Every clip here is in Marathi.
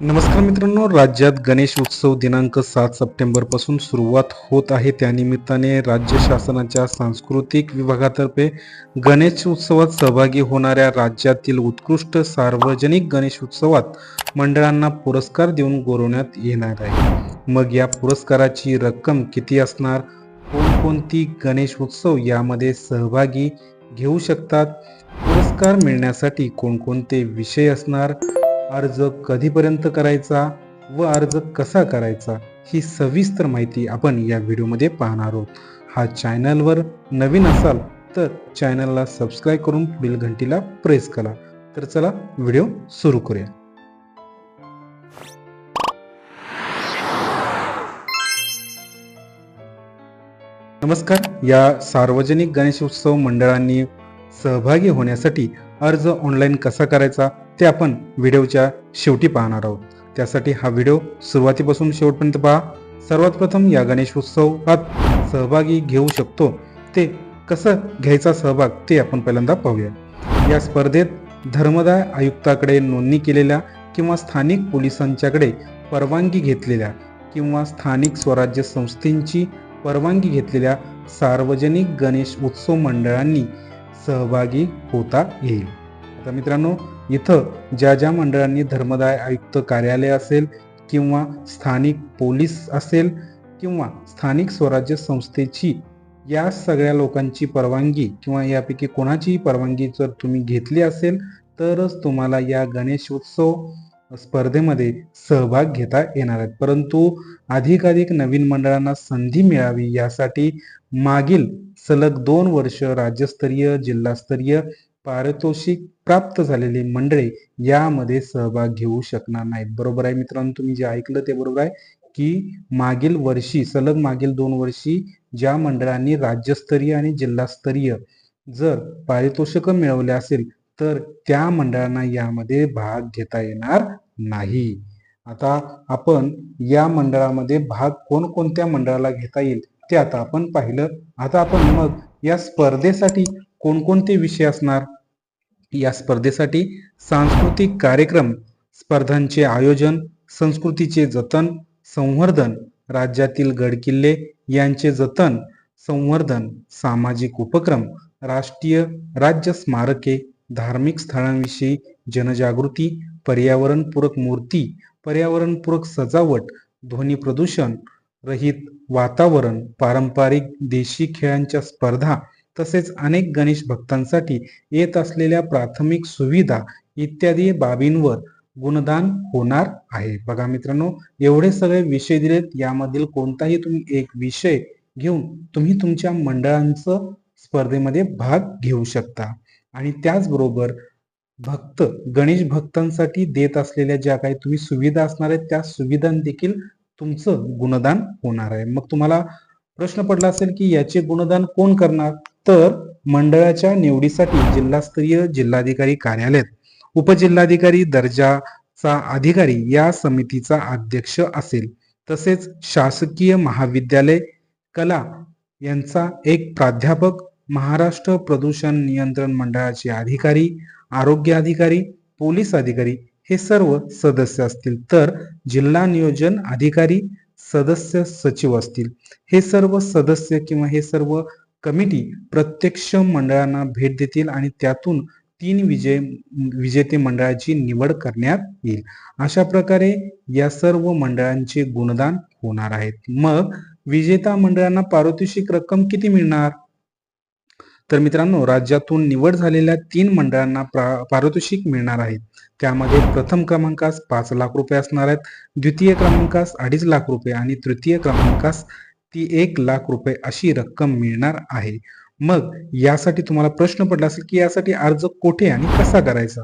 नमस्कार मित्रांनो राज्यात गणेश उत्सव दिनांक सात सप्टेंबरपासून सुरुवात होत आहे. त्यानिमित्ताने राज्य शासनाच्या सांस्कृतिक विभागातर्फे गणेश उत्सवात सहभागी होणाऱ्या राज्यातील उत्कृष्ट सार्वजनिक गणेश उत्सवात मंडळांना पुरस्कार देऊन गौरवण्यात येणार आहे. मग या पुरस्काराची रक्कम किती असणार? कोणकोणती गणेश उत्सव यामध्ये सहभागी घेऊ शकतात? पुरस्कार मिळण्यासाठी कोणकोणते विषय असणार? अर्ज कधीपर्यंत करायचा व अर्ज कसा करायचा ही सविस्तर माहिती आपण या व्हिडिओमध्ये पाहणार आहोत. हा चॅनलवर नवीन असाल तर चॅनलला सबस्क्राईब करून पुढील घंटीला प्रेस करा. तर चला व्हिडिओ सुरू करूया. नमस्कार. या सार्वजनिक गणेशोत्सव मंडळांनी सहभागी होण्यासाठी अर्ज ऑनलाईन कसा करायचा ते आपण व्हिडिओच्या शेवटी पाहणार आहोत. त्यासाठी हा व्हिडिओ सुरुवातीपासून शेवटपर्यंत पहा. सर्वात प्रथम या गणेशोत्सवात सहभागी घेऊ शकतो. ते कसं घ्यायचा सहभाग ते आपण पहिल्यांदा पाहूया. या स्पर्धेत धर्मदाय आयुक्ताकडे नोंदणी केलेल्या किंवा स्थानिक पोलिसांच्याकडे परवानगी घेतलेल्या किंवा स्थानिक स्वराज्य संस्थेची परवानगी घेतलेल्या सार्वजनिक गणेश उत्सव मंडळांनी सहभागी होता येईल. आता मित्रांनो इथं ज्या ज्या मंडळांनी धर्मदाय आयुक्त कार्यालय असेल किंवा स्थानिक पोलीस असेल किंवा स्थानिक स्वराज्य संस्थेची या सगळ्या लोकांची परवानगी किंवा यापैकी कोणाचीही परवानगी जर तुम्ही घेतली असेल तरच तुम्हाला या गणेशोत्सव स्पर्धेमध्ये सहभाग घेता येणार आहेत. परंतु अधिकाधिक नवीन मंडळांना संधी मिळावी यासाठी मागील सलग दोन वर्ष राज्यस्तरीय जिल्हास्तरीय पारितोषिक प्राप्त झालेली मंडळे यामध्ये सहभाग घेऊ शकणार नाहीत. बरोबर आहे मित्रांनो? तुम्ही जे ऐकलं ते बरोबर आहे की मागील वर्षी सलग मागील दोन वर्षी ज्या मंडळांनी राज्यस्तरीय आणि जिल्हास्तरीय जर पारितोषिक मिळवले असेल तर त्या मंडळांना यामध्ये भाग घेता येणार नाही. आता आपण या मंडळामध्ये भाग कोणकोणत्या मंडळाला घेता येईल ते आता आपण पाहिलं. आता आपण मग या स्पर्धेसाठी कोणकोणते विषय असणार? या स्पर्धेसाठी सांस्कृतिक कार्यक्रम स्पर्धांचे आयोजन संस्कृतीचे जतन संवर्धन राज्यातील गडकिल्ले यांचे जतन संवर्धन सामाजिक उपक्रम राष्ट्रीय राज्य स्मारके धार्मिक स्थळांविषयी जनजागृती पर्यावरणपूरक मूर्ती पर्यावरणपूरक सजावट ध्वनी प्रदूषण रहित वातावरण पारंपरिक देशी खेळांच्या स्पर्धा तसेच अनेक गणेश भक्तांसाठी येत असलेल्या प्राथमिक सुविधा इत्यादी बाबींवर गुणदान होणार आहे. बघा मित्रांनो एवढे सगळे विषय दिलेत. यामधील कोणताही तुम्ही एक विषय घेऊन तुम्ही तुमच्या मंडळांचं स्पर्धेमध्ये भाग घेऊ शकता. आणि त्याचबरोबर भक्त गणेश भक्तांसाठी देत असलेल्या ज्या काही तुम्ही सुविधा असणार आहेत त्या सुविधा देखील तुमचं गुणदान होणार आहे. मग तुम्हाला प्रश्न पडला असेल की याचे गुणदान कोण करणार? तर मंडळाच्या निवडीसाठी जिल्हास्तरीय जिल्हाधिकारी कार्यालयात उपजिल्हाधिकारी दर्जाचा अधिकारी या समितीचा अध्यक्ष असेल. तसेच शासकीय महाविद्यालय कला यांचा एक प्राध्यापक महाराष्ट्र प्रदूषण नियंत्रण मंडळाचे अधिकारी आरोग्य अधिकारी पोलीस अधिकारी हे सर्व सदस्य असतील. तर जिल्हा नियोजन अधिकारी सदस्य सचिव असतील. हे सर्व सदस्य किंवा हे सर्व कमिटी प्रत्यक्ष मंडळांना भेट देतील आणि त्यातून तीन विजय विजेते मंडळाची निवड करण्यात येईल. अशा प्रकारे या सर्व मंडळांचे गुणदान होणार आहेत. मग विजेता मंडळांना पारितोषिक रक्कम किती मिळणार? तर मित्रांनो राज्यातून निवड झालेल्या तीन मंडळांना पारितोषिक मिळणार आहेत त्यामध्ये प्रथम क्रमांकास पाच लाख रुपये असणार आहेत द्वितीय क्रमांकास अडीच लाख रुपये आणि तृतीय क्रमांकास ती एक लाख रुपये अशी रक्कम मिळणार आहे. मग यासाठी तुम्हाला प्रश्न पडला असेल की यासाठी अर्ज कोठे आणि कसा करायचा?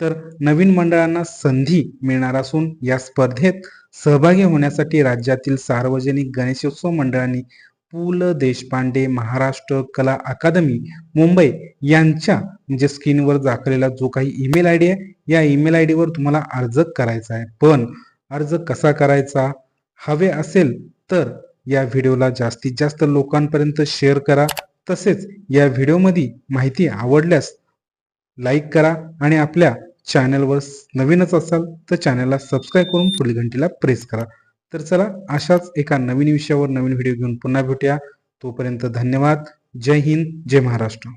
तर नवीन मंडळांना संधी मिळणार असून या स्पर्धेत सहभागी होण्यासाठी राज्यातील सार्वजनिक गणेशोत्सव मंडळांनी पु ल देशपांडे महाराष्ट्र कला अकादमी मुंबई यांच्या म्हणजे स्क्रीनवर दाखवलेला जो काही ईमेल आय डी आहे या ईमेल आय डीवर तुम्हाला अर्ज करायचा आहे. पण अर्ज कसा करायचा? हवे असेल तर या व्हिडिओला जास्तीत जास्त लोकांपर्यंत शेअर करा. तसेच या व्हिडिओमध्ये माहिती आवडल्यास लाईक करा आणि आपल्या चॅनलवर नवीनच असाल तर चॅनलला सबस्क्राईब करून पुढील घंटीला प्रेस करा. तर चला अशाच एका नवीन विषयावर नवीन व्हिडिओ घेऊन पुन्हा भेटूया. तोपर्यंत धन्यवाद. जय हिंद जय महाराष्ट्र.